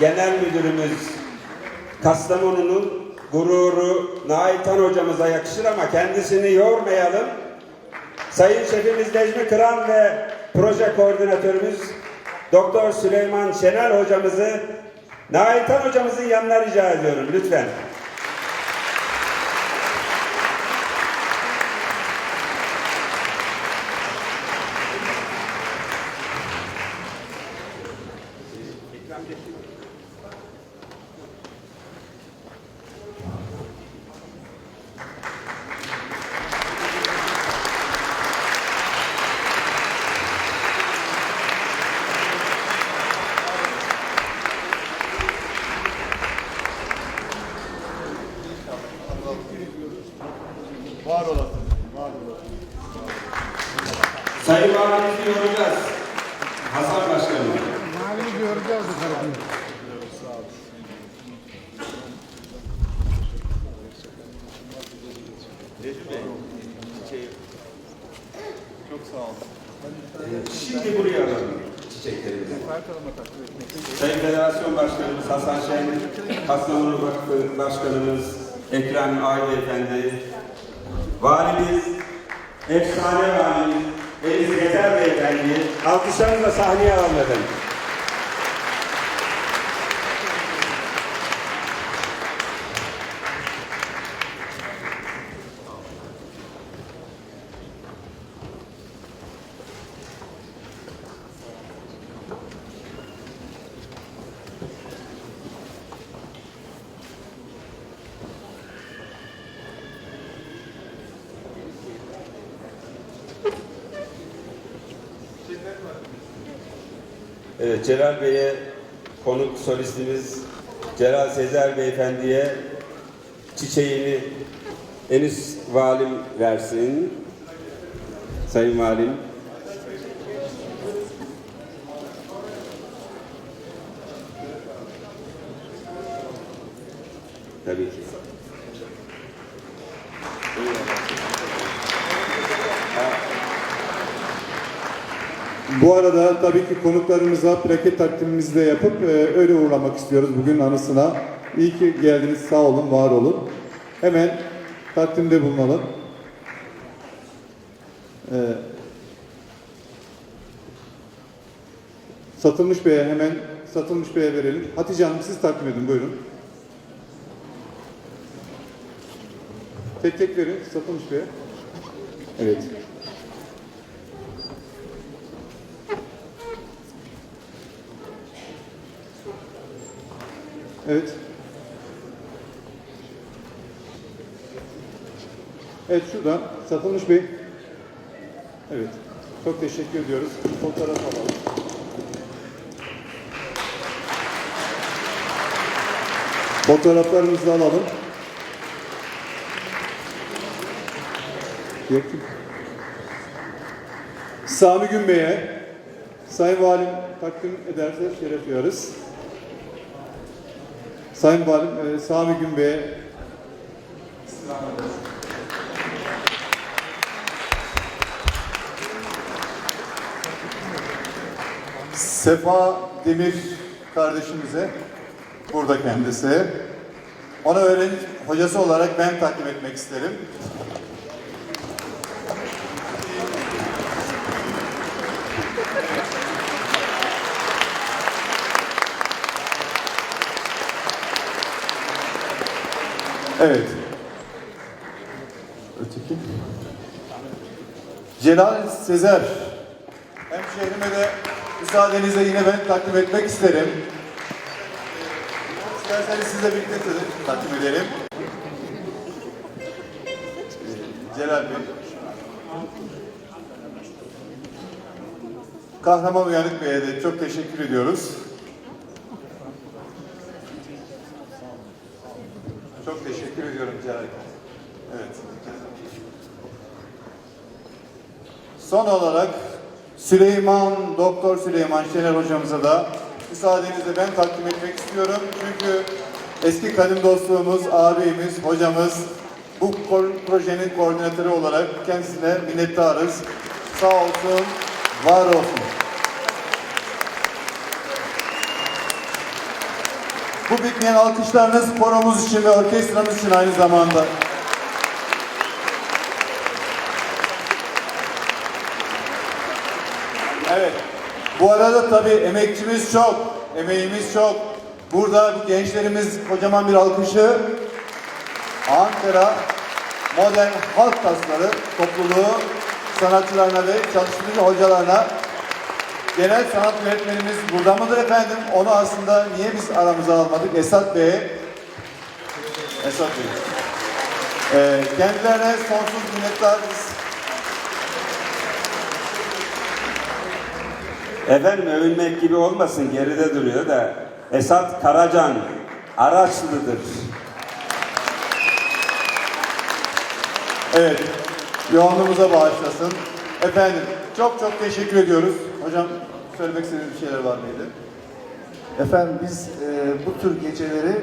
genel müdürümüz Kastamonu'nun gururu Naitan hocamıza yakışır ama kendisini yormayalım. Sayın Şefimiz Necmi Kıran ve proje koordinatörümüz Doktor Süleyman Şenel hocamızı Naitan hocamızın yanına rica ediyorum lütfen. Var olasın. Var olasın. Sayın Valimizi yoracağız. Hasan Başkanım. Recep Bey, şey, çok sağ olun. Şimdi buraya alalım çiçeklerimizi. Sayın Federasyon Başkanımız Hasan Şen, Kastamonu Vakfı Başkanımız Ekrem Ay Beyefendi, Valimiz, efsane valimiz Deniz Yeter Beyefendi, alkışlarınızla sahneye alalım efendim. Evet, Celal Bey'e konuk solistimiz Celal Sezer Beyefendi'ye çiçeğini Enis Valim versin. Sayın Valim. Tabii ki. Bu arada tabii ki konuklarımıza plaket takdimimizi de yapıp e, öyle uğurlamak istiyoruz bugün anısına. İyi ki geldiniz, sağ olun, var olun. Hemen takdimde bulunalım. E, Satılmış Bey'e hemen Satılmış Bey'e verelim. Hatice Hanım siz takdim edin, buyurun. Tek tek verin Satılmış Bey'e. Evet. Evet. Evet şuradan Satılmış Bey. Evet. Çok teşekkür ediyoruz. Fotoğraf alalım. Fotoğraflarımızı alalım. Yakın. Sami Gün Bey'e Sayın Valim takdim ederse şeref duyarız. Sayın Valim, e, Sami Gün Bey'e. Sefa Demir kardeşimize, burada kendisi. Ona öğrenci hocası olarak ben takdim etmek isterim. Evet. Öteki. Celal Sezer. Hemşehrime de müsaadenizle yine ben takdim etmek isterim. İsterseniz sizle birlikte takdim edelim. Celal Bey. Kahraman Uyanık Bey'e de çok teşekkür ediyoruz. Çok teşekkür ediyorum Celal. Son olarak Süleyman, Doktor Süleyman Şener hocamıza da müsaadenizle ben takdim etmek istiyorum. Çünkü eski kadim dostluğumuz, abimiz, hocamız bu projenin koordinatörü olarak kendisine minnettarız. Sağ olsun, var olsun. Bu bitmeyen alkışlarınız koromuz için ve orkestramız için aynı zamanda. Evet. Bu arada tabii emekçimiz çok, emeğimiz çok. Burada bu gençlerimiz kocaman bir alkışı Ankara Modern Halk Tasları topluluğu sanatçılarına ve çalıştırıcı hocalarına genel sanat öğretmenimiz burada mıdır efendim? Onu aslında niye biz aramıza almadık? Esat Bey'e Esat Bey. Ee, kendilerine sonsuz minnettarız. Efendim övünmek gibi olmasın geride duruyor da Esat Karacan Araçlı'dır. Evet, yoğunluğumuza bağışlasın. Efendim, çok çok teşekkür ediyoruz. Hocam, söylemek istediğiniz bir şeyler var mıydı? Efendim biz e, bu tür geceleri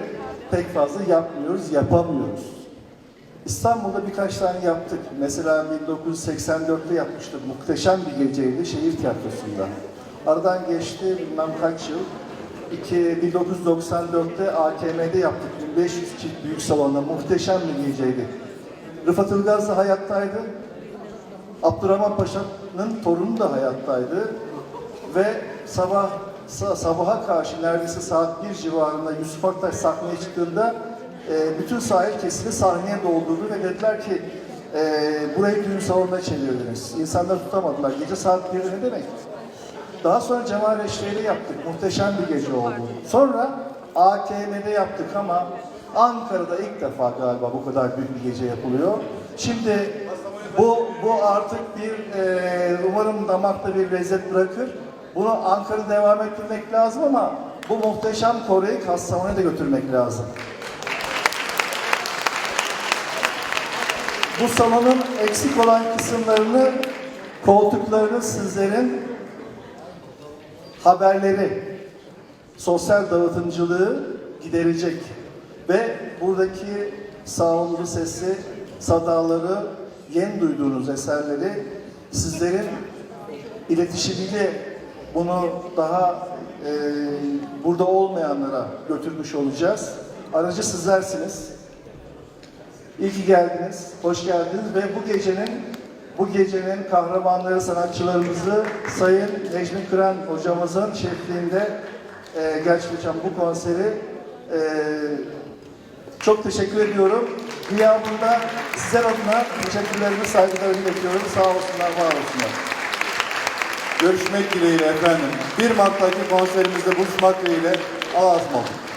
pek fazla yapmıyoruz, yapamıyoruz. İstanbul'da birkaç tane yaptık. Mesela 1984'te yapmıştık. Muhteşem bir geceydi şehir tiyatrosunda. Aradan geçti bilmem kaç yıl. İki, 1994'te AKM'de yaptık. 1500 çift büyük salonda. Muhteşem bir geceydi. Rıfat Ilgaz da hayattaydı. Abdurrahman Paşa'nın torunu da hayattaydı. Ve sabah sa- sabaha karşı neredeyse saat 1 civarında Yusuf Aktaş sahneye çıktığında e, bütün sahil kesimi sahneye doldurdu ve dediler ki e, burayı düğün salonuna çevirdiniz. İnsanlar tutamadılar. Gece saat 1'de ne demek? Daha sonra Cemal Reşit'le yaptık. Muhteşem bir gece oldu. Sonra AKM'de yaptık ama Ankara'da ilk defa galiba bu kadar büyük bir gece yapılıyor. Şimdi bu bu artık bir e, umarım damakta bir lezzet bırakır. Bunu Ankara'da devam ettirmek lazım ama bu muhteşem Kore'yi Kastamonu'ya da götürmek lazım. Bu salonun eksik olan kısımlarını, koltuklarını sizlerin haberleri, sosyal dağıtımcılığı giderecek ve buradaki sağlıklı sesi, sadaları, yeni duyduğunuz eserleri sizlerin iletişimiyle bunu daha e, burada olmayanlara götürmüş olacağız. Aracı sizlersiniz. İyi ki geldiniz, hoş geldiniz ve bu gecenin bu gecenin kahramanları sanatçılarımızı Sayın Necmi Kıran hocamızın şefliğinde e, gerçekleşen bu konseri e, çok teşekkür ediyorum. Gıyabında sizler adına teşekkürlerimi, saygılarımı iletiyorum. Sağ olsunlar, var olsunlar. Görüşmek dileğiyle efendim. 1 Mart'taki konserimizde buluşmak dileğiyle. Allah'a ısmarladık.